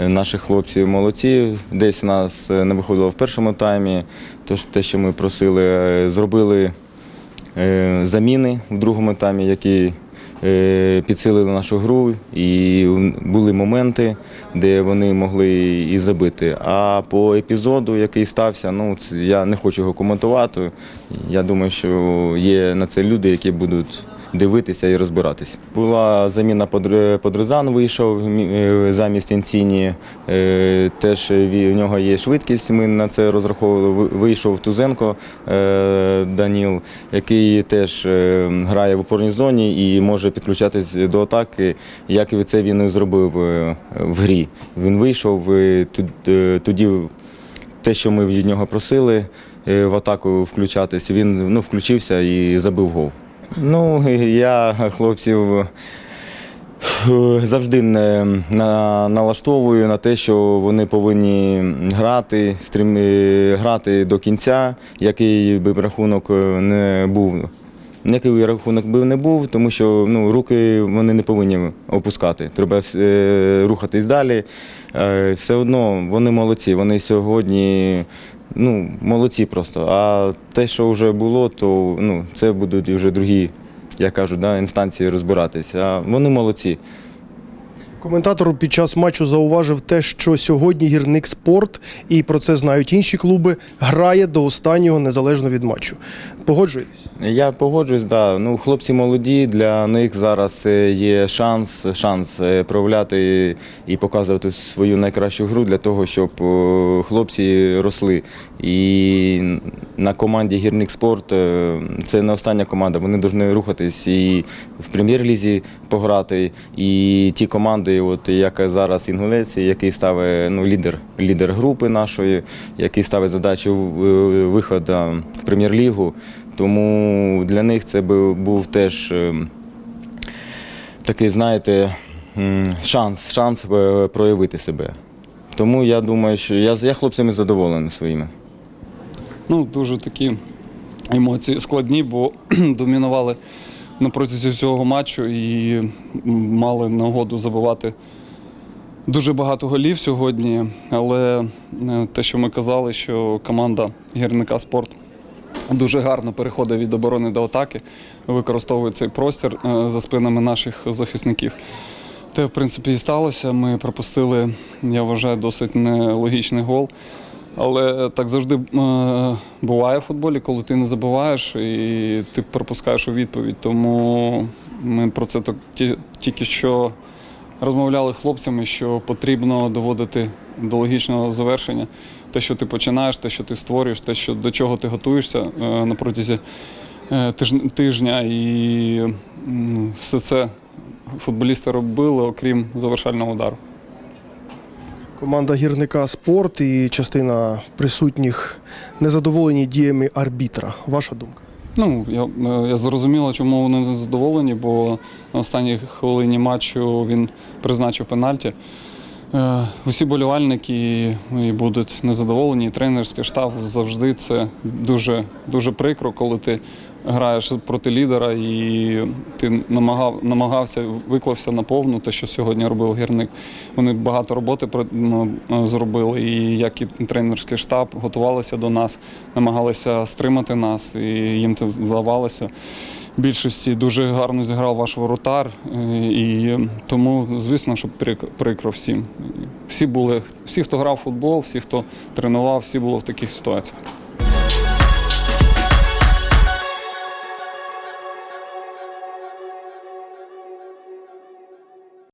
Е, Наші хлопці молодці. Десь нас е, не виходило в першому таймі. Тож те, що ми просили, е, зробили заміни в другому таймі, які підсилили нашу гру, і були моменти, де вони могли і забити. А по епізоду, який стався, ну я не хочу його коментувати. Я думаю, що є на це люди, які будуть дивитися і розбиратись. Була заміна Подр- Подрезан, вийшов е, замість Інсіні. Е, Теж в нього є швидкість. Ми на це розраховували. Вийшов Тузенко е, Даніл, який теж е, грає в опорній зоні і може підключатись до атаки, як і це він і зробив е, в грі. Він вийшов е, е, тоді. Те, що ми від нього просили е, в атаку включатись, він ну, включився і забив гол. Ну, я хлопців е, завжди не на, налаштовую на те, що вони повинні грати, стрім, е, грати до кінця, який би рахунок е, не був. Який рахунок би не був, тому що ну, руки вони не повинні опускати. Треба е, рухатись далі. Е, все одно вони молодці. Вони сьогодні ну, молодці просто. А те, що вже було, то ну, це будуть вже другі, як кажуть, да, інстанції розбиратися. А вони молодці. Коментатор під час матчу зауважив те, що сьогодні гірник спорт, і про це знають інші клуби, грає до останнього незалежно від матчу. Погоджуєтесь? Я погоджуюсь, да. Ну, хлопці молоді, для них зараз е, є шанс, шанс е, проявляти і показувати свою найкращу гру для того, щоб хлопці росли. І на команді Гірник Спорт е, це не остання команда. Вони повинні рухатись і в прем'єр-лізі пограти. І ті команди, от як зараз Інгулець, який ставить ну, лідер, лідер групи нашої, який ставить задачу е, виходу в прем'єр-лігу. Тому для них це був теж е, такий, знаєте, шанс, шанс е, проявити себе. Тому я думаю, що я, я хлопцями задоволений своїми. Ну, дуже такі емоції складні, бо домінували на протязі всього матчу і мали нагоду забивати дуже багато голів сьогодні. Але е, те, що ми казали, що команда гірника спорт дуже гарно переходить від оборони до атаки, використовує цей простір е, за спинами наших захисників. Те, в принципі, і сталося. Ми пропустили, я вважаю, досить нелогічний гол. Але так завжди е, буває в футболі, коли ти не забуваєш і ти пропускаєш у відповідь. Тому ми про це тільки що розмовляли хлопцями, що потрібно доводити до логічного завершення те, що ти починаєш, те, що ти створюєш, те, що до чого ти готуєшся е, на протязі е, тижн- тижня. І все це футболісти робили, окрім завершального удару. Команда гірника спорт і частина присутніх незадоволені діями арбітра. Ваша думка? Ну, я, е, я зрозуміла, чому вони не задоволені, бо на останній хвилині матчу він призначив пенальті. Е, Усі болівальники і будуть незадоволені. Тренерський штаб завжди це дуже, дуже прикро, коли ти граєш проти лідера і ти намагав, намагався, виклався на повну, те, що сьогодні робив гірник. Вони багато роботи зробили, і як і тренерський штаб готувалися до нас, намагалися стримати нас, і їм це вдавалося. Більшості дуже гарно зіграв ваш воротар, і тому, звісно, що прик- прикро всім. Всі були, всі, хто грав в футбол, всі, хто тренував, всі були в таких ситуаціях.